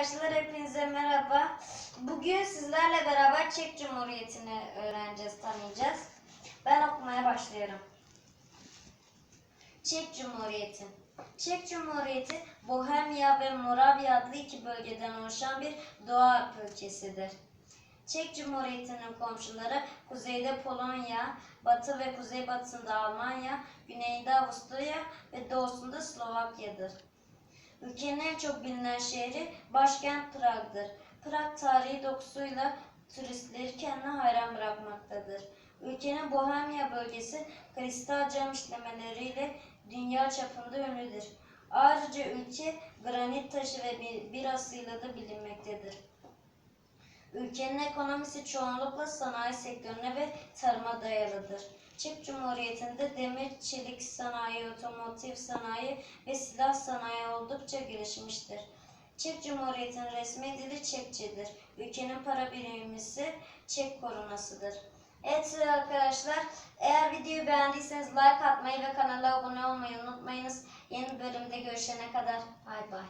arkadaşlar, hepinize merhaba. Bugün sizlerle beraber Çek Cumhuriyeti'ni öğreneceğiz, tanıyacağız. Ben okumaya başlıyorum. Çek Cumhuriyeti Çek Cumhuriyeti, Bohemya ve Moravya adlı iki bölgeden oluşan bir doğa ülkesidir. Çek Cumhuriyeti'nin komşuları kuzeyde Polonya, batı ve kuzeybatısında Almanya, güneyde Avusturya ve doğusunda Slovakya'dır. Ülkenin en çok bilinen şehri başkent Prag'dır. Prag tarihi dokusuyla turistleri kendine hayran bırakmaktadır. Ülkenin Bohemya bölgesi kristal cam işlemeleriyle dünya çapında ünlüdür. Ayrıca ülke granit taşı ve bir- birasıyla da bilinmektedir. Ülkenin ekonomisi çoğunlukla sanayi sektörüne ve tarıma dayalıdır. Çek Cumhuriyeti'nde demir, çelik sanayi, otomotiv sanayi ve silah sanayi oldukça gelişmiştir. Çek Cumhuriyeti'nin resmi dili Çekçedir. Ülkenin para birimi ise Çek korunasıdır. Evet arkadaşlar, eğer videoyu beğendiyseniz like atmayı ve kanala abone olmayı unutmayınız. Yeni bölümde görüşene kadar bay bay.